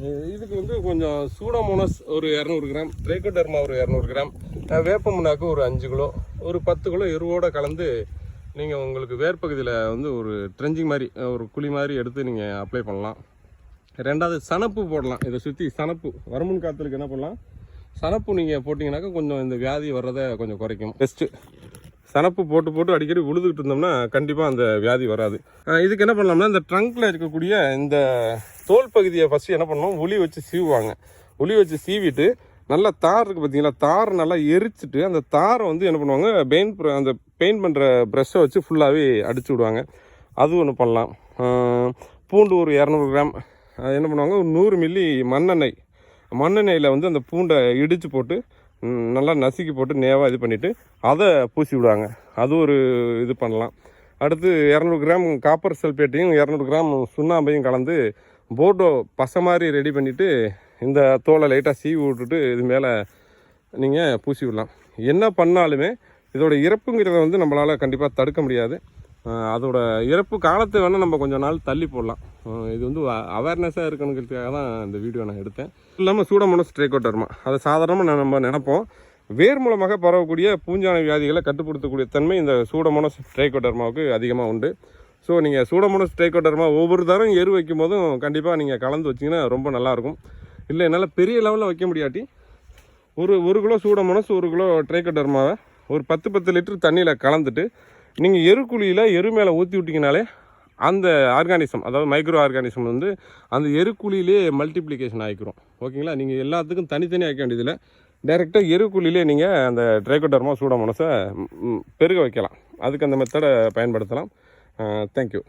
இதுக்கு வந்து கொஞ்சம் சூடோமோனஸ் ஒரு இரநூறு கிராம் ட்ரைகோடர்மா ஒரு இரநூறு கிராம். அஹ் வேப்ப முன்னாக்கு ஒரு அஞ்சு கிலோ ஒரு பத்து கிலோ எருவோடு கலந்து நீங்கள் உங்களுக்கு வேர்ப்பகுதியில் வந்து ஒரு ட்ரெஞ்சிங் மாதிரி ஒரு குழி மாதிரி எடுத்து நீங்கள் அப்ளை பண்ணலாம். ரெண்டாவது சனப்பு போடலாம். இதை சுற்றி சனப்பு வருமுன் காற்றுக்கு என்ன பண்ணலாம்? சனப்பு நீங்கள் போட்டிங்கனாக்கா கொஞ்சம் இந்த வியாதி வர்றதை கொஞ்சம் குறைக்கும். பெஸ்ட்டு சனப்பு போட்டு போட்டு அடிக்கடி உழுதுகிட்டு இருந்தோம்னா கண்டிப்பாக அந்த வியாதி வராது. இதுக்கு என்ன பண்ணலாம்னா இந்த ட்ரங்க்கில் இருக்கக்கூடிய இந்த தோல் பகுதியை ஃபஸ்ட்டு என்ன பண்ணுவோம்? உளி வச்சு சீவுவாங்க. உளி வச்சு சீவிட்டு நல்லா தார் இருக்குது பார்த்தீங்களா தார் நல்லா எரிச்சிட்டு அந்த தாரை வந்து என்ன பண்ணுவாங்க? பெயிண்ட் அந்த பெயிண்ட் பண்ணுற ப்ரெஷ்ஷை வச்சு ஃபுல்லாகவே அடிச்சு விடுவாங்க. அது ஒன்று பண்ணலாம். பூண்டு ஒரு இரநூறு கிராம். என்ன பண்ணுவாங்க? ஒரு நூறு மில்லி மண்ணெண்ணெய். மண்ணெண்ணெயில் வந்து அந்த பூண்டை இடித்து போட்டு நல்லா நசுக்கி போட்டு நேவாக இது பண்ணிவிட்டு அதை பூசி விடுவாங்க. அது ஒரு இது பண்ணலாம். அடுத்து இரநூறு கிராம் காப்பர் சல்பேட்டையும் இரநூறு கிராம் சுண்ணாம்பையும் கலந்து போர்டோ பசை மாதிரி ரெடி பண்ணிவிட்டு இந்த தோலை லைட்டாக சீவி விட்டுட்டு இது மேலே நீங்கள் பூசி விடலாம். என்ன பண்ணாலுமே இதோட இறப்புங்கிறத வந்து நம்மளால் கண்டிப்பாக தடுக்க முடியாது. அதோட இறப்பு காலத்தை வேணால் நம்ம கொஞ்சம் நாள் தள்ளி போடலாம். இது வந்து அவேர்னஸாக இருக்கணுங்கிறதுக்காக தான் இந்த வீடியோ நான் எடுத்தேன். இல்லாமல் சூடமோனஸ் ட்ரைகோட்டர்மா அதை சாதாரணமாக நம்ம நினைப்போம். வேர் மூலமாக பரவக்கூடிய பூஞ்சான வியாதிகளை கட்டுப்படுத்தக்கூடிய தன்மை இந்த சூடமோனஸ் ட்ரைகோட்டர்மாவுக்கு அதிகமாக உண்டு. ஸோ நீங்கள் சூடமோனஸ் ட்ரைகோட்டர்மா ஒவ்வொரு தரம் எரு வைக்கும் போதும் கண்டிப்பாக நீங்கள் கலந்து வச்சிங்கன்னா ரொம்ப நல்லாயிருக்கும். இல்லை என்னால் பெரிய லெவலில் வைக்க முடியாட்டி ஒரு ஒரு கிலோ சூடமோனஸ் ஒரு கிலோ ட்ரைகோடர்மாவை ஒரு பத்து பத்து லிட்டர் தண்ணியில் கலந்துட்டு நீங்கள் எருக்குழியில் எரு மேலே ஊற்றி விட்டிங்கனாலே அந்த ஆர்கானிசம் அதாவது மைக்ரோ ஆர்கானிசம் வந்து அந்த எருக்குழியிலே மல்டிப்ளிகேஷன் ஆகிக்கிறோம் ஓகேங்களா? நீங்கள் எல்லாத்துக்கும் தனித்தனி ஆக்க வேண்டியதில்லை. டைரெக்டாக எருக்குழியிலே நீங்கள் அந்த ட்ரைகோடர்மா மனசை பெருக வைக்கலாம். அதுக்கு அந்த மெத்தடை பயன்படுத்தலாம். தேங்க்யூ